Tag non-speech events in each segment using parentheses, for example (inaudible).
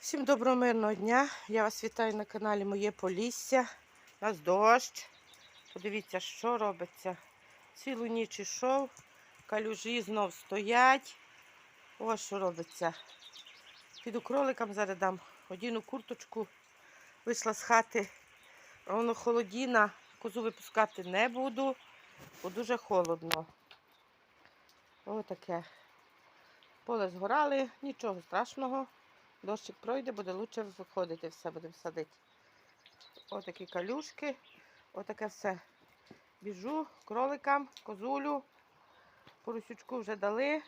Всім доброго мирного дня. Я вас вітаю на каналі Моє Полісся. У нас дощ. Подивіться, що робиться. Цілу ніч ішов, калюжі знов стоять. Ось що робиться. Піду кроликам зараз дам. Одіну курточку. Вийшла з хати. Воно холодіна. Козу випускати не буду, бо дуже холодно. Отаке. Поле згорали, нічого страшного. Дощик пройде, буде лучше виходити, все будемо садити. Отакі калюшки, отаке все. Біжу кроликам, козулю, поросючку вже дали.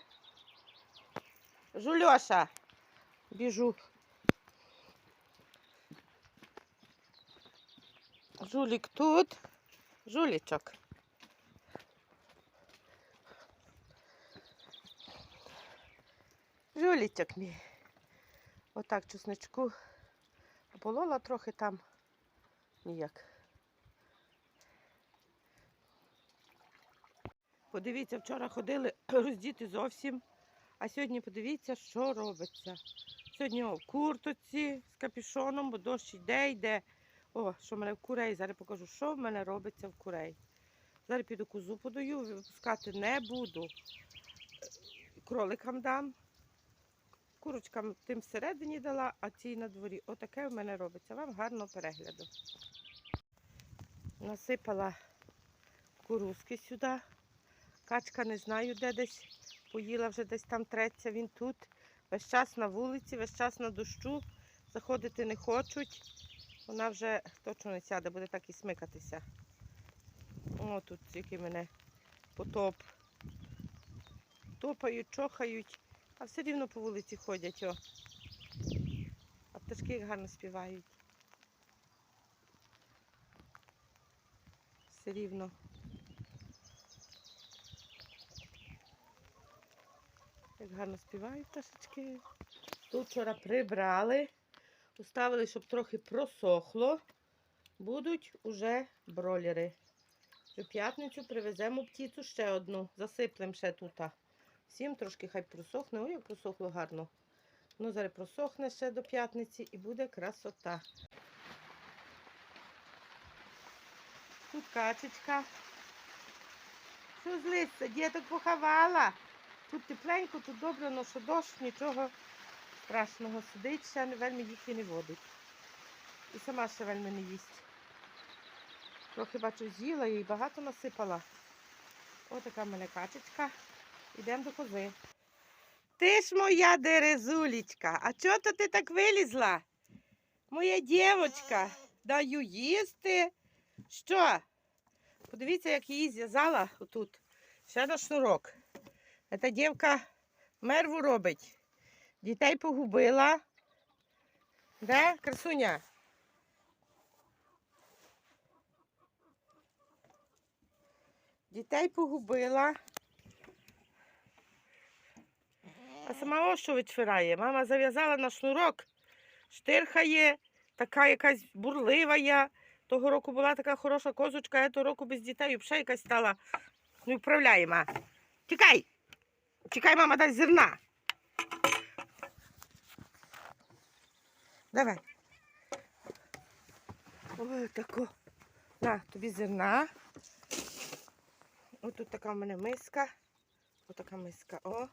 Жульоша, біжу. Жулік тут, жулічок. Жулічок мій. Отак чесничку полола трохи там ніяк. Подивіться, вчора ходили (clears throat) роздіти зовсім, а сьогодні подивіться, що робиться. Сьогодні о, в куртоці з капюшоном, бо дощ йде, йде. О, що в мене в курей. Зараз покажу, що в мене робиться в курей. Зараз піду козу подаю, випускати не буду. Кроликам дам. Курочкам тим всередині дала, а цій на дворі. Отаке в мене робиться. Вам гарного перегляду. Насипала курузки сюди. Качка не знаю, де десь. Поїла вже десь там треться, він тут. Весь час на вулиці, весь час на дощу. Заходити не хочуть. Вона вже точно не сяде, буде так і смикатися. О, тут тільки мене потоп. Топають, чохають. А все рівно по вулиці ходять, о. А пташки як гарно співають. Все рівно. Як гарно співають пташечки. Тут вчора прибрали, поставили, щоб трохи просохло. Будуть уже бролери. У п'ятницю привеземо птицю ще одну, засиплемо ще тут. Всім трошки хай просохне. Ой, як просохло гарно. Ну, зараз просохне ще до п'ятниці і буде красота. Тут качечка. Що злиться? Діток поховала. Тут тепленько, тут добре, але що дощ, нічого страшного. Сидить, ще вельми їх і не водить. І сама ще вельми не їсть. Трохи бачу, з'їла і багато насипала. Отака в мене качечка. Ідемо до кози. Ти ж моя дерезулечка. А чого ти так вилізла? Моя дівочка. Даю їсти. Що? Подивіться, як її зв'язала отут. Ще на шнурок. Ця дівка мерву робить. Дітей погубила. Де, красуня? Дітей погубила. Сама ось що відшвирає. Мама зав'язала на шнурок, штирхає, така якась бурлива. я. Того року була така хороша козочка, а того року без дітей взагалі якась стала неуправляєма. Тікай! Тікай, мама, дай зерна. Давай. Ой, тако. На, тобі зерна. Ось тут така в мене миска. Ось така миска. О.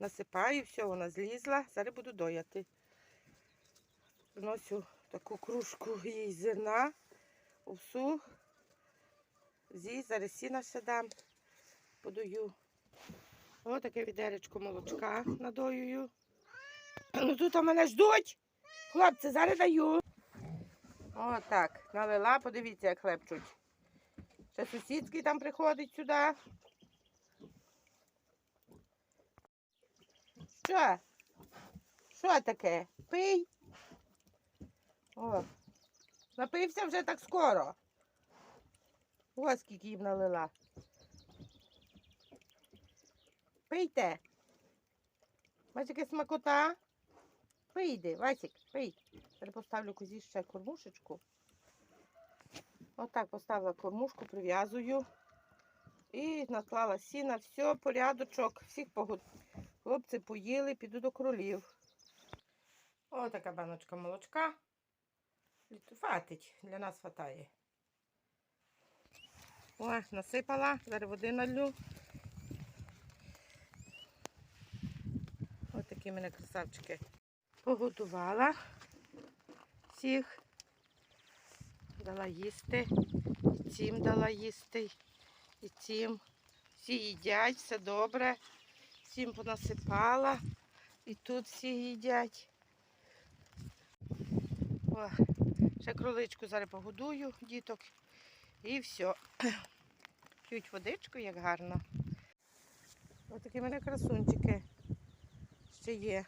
Насипаю, все, вона злізла. Зараз буду дояти. Приношу таку кружку їй зерна, овсу. Зі, зараз сіна ще дам, подаю. Ось таке відеречко молочка надоюю. Ну тут мене ждуть. Хлопці, зараз даю. О, так, налила, подивіться, як хлебчуть. Ще сусідський там приходить сюди. Що? Що таке? Пий? О, напився вже так скоро. Ось скільки їм налила. Пийте. Бачиш, яка смакота? Пийди, Васик, пий. Зараз поставлю козі ще кормушечку. Отак поставила кормушку, прив'язую. І наклала сіна, все, порядочок, всіх погод. Хлопці поїли, піду до кролів. О, така баночка молочка. Хватить, для нас хватає. О, насипала, зараз води налью. Ось такі мене красавчики. Погодувала всіх. Дала їсти. І цим дала їсти. І цим. Всі їдять, все добре. Всім понасипала. І тут всі їдять. О, ще кроличку зараз погодую, діток. І все. П'ють водичку, як гарно. Ось такі в мене красунчики ще є.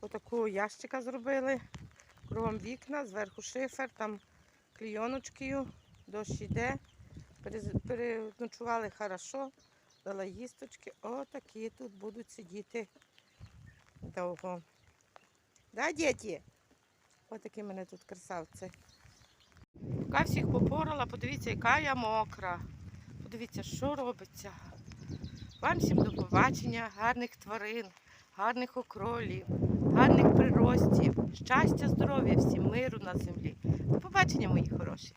Отаку ящика зробили. Кругом вікна, зверху шифер, там клійоночкою, дощ йде. Переночували хорошо, дала їсточки. Отакі тут будуть сидіти довго. Да, діти? Отакі мене тут красавці. Поки всіх попорала, подивіться, яка я мокра. Подивіться, що робиться. Вам всім до побачення, гарних тварин, гарних окролів, гарних приростів, щастя, здоров'я, всім миру на землі. До побачення, мої хороші.